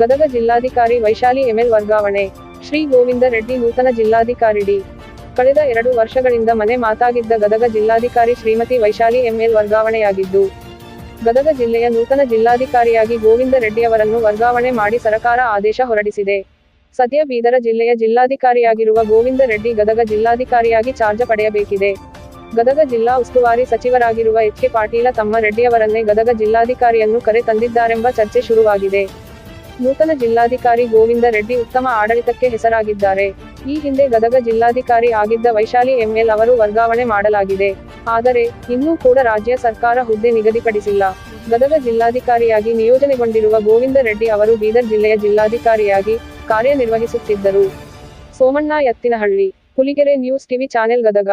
ಗದಗ ಜಿಲ್ಲಾಧಿಕಾರಿ ವೈಶಾಲಿ ಎಂಎಲ್ ವರ್ಗಾವಣೆ. ಶ್ರೀ ಗೋವಿಂದ ರೆಡ್ಡಿ ನೂತನ ಜಿಲ್ಲಾಧಿಕಾರಿ ಡಿ. ಕಳೆದ ಎರಡು ವರ್ಷಗಳಿಂದ ಮನೆ ಮಾತಾಗಿದ್ದ ಗದಗ ಜಿಲ್ಲಾಧಿಕಾರಿ ಶ್ರೀಮತಿ ವೈಶಾಲಿ ಎಂಎಲ್ ವರ್ಗಾವಣೆಯಾಗಿದ್ದು, ಗದಗ ಜಿಲ್ಲೆಯ ನೂತನ ಜಿಲ್ಲಾಧಿಕಾರಿಯಾಗಿ ಗೋವಿಂದ ರೆಡ್ಡಿಯವರನ್ನು ವರ್ಗಾವಣೆ ಮಾಡಿ ಸರಕಾರ ಆದೇಶ ಹೊರಡಿಸಿದೆ. ಸದ್ಯ ಬೀದರ ಜಿಲ್ಲೆಯ ಜಿಲ್ಲಾಧಿಕಾರಿಯಾಗಿರುವ ಗೋವಿಂದ ರೆಡ್ಡಿ ಗದಗ ಜಿಲ್ಲಾಧಿಕಾರಿಯಾಗಿ ಚಾರ್ಜ್ ಪಡೆಯಬೇಕಿದೆ. ಗದಗ ಜಿಲ್ಲಾ ಉಸ್ತುವಾರಿ ಸಚಿವರಾಗಿರುವ ಎಚ್ ಕೆ ಪಾಟೀಲ ತಮ್ಮ ರೆಡ್ಡಿಯವರನ್ನೇ ಗದಗ ಜಿಲ್ಲಾಧಿಕಾರಿಯನ್ನು ಕರೆ ತಂದಿದ್ದಾರೆಂಬ ಚರ್ಚೆ ಶುರುವಾಗಿದೆ. ನೂತನ ಜಿಲ್ಲಾಧಿಕಾರಿ ಗೋವಿಂದ ರೆಡ್ಡಿ ಉತ್ತಮ ಆಡಳಿತಕ್ಕೆ ಹೆಸರಾಗಿದ್ದಾರೆ. ಈ ಹಿಂದೆ ಗದಗ ಜಿಲ್ಲಾಧಿಕಾರಿ ಆಗಿದ್ದ ವೈಶಾಲಿ ಎಂಎಲ್ ಅವರು ವರ್ಗಾವಣೆ ಮಾಡಲಾಗಿದೆ. ಆದರೆ, ಇನ್ನೂ ಕೂಡ ರಾಜ್ಯ ಸರ್ಕಾರ ಹುದ್ದೆ ನಿಗದಿಪಡಿಸಿಲ್ಲ. ಗದಗ ಜಿಲ್ಲಾಧಿಕಾರಿಯಾಗಿ ನಿಯೋಜನೆಗೊಂಡಿರುವ ಗೋವಿಂದ ರೆಡ್ಡಿ ಅವರು ಬೀದರ್ ಜಿಲ್ಲೆಯ ಜಿಲ್ಲಾಧಿಕಾರಿಯಾಗಿ ಕಾರ್ಯನಿರ್ವಹಿಸುತ್ತಿದ್ದರು. Somanna Ettinahalli Huligere news TV channel Gadag.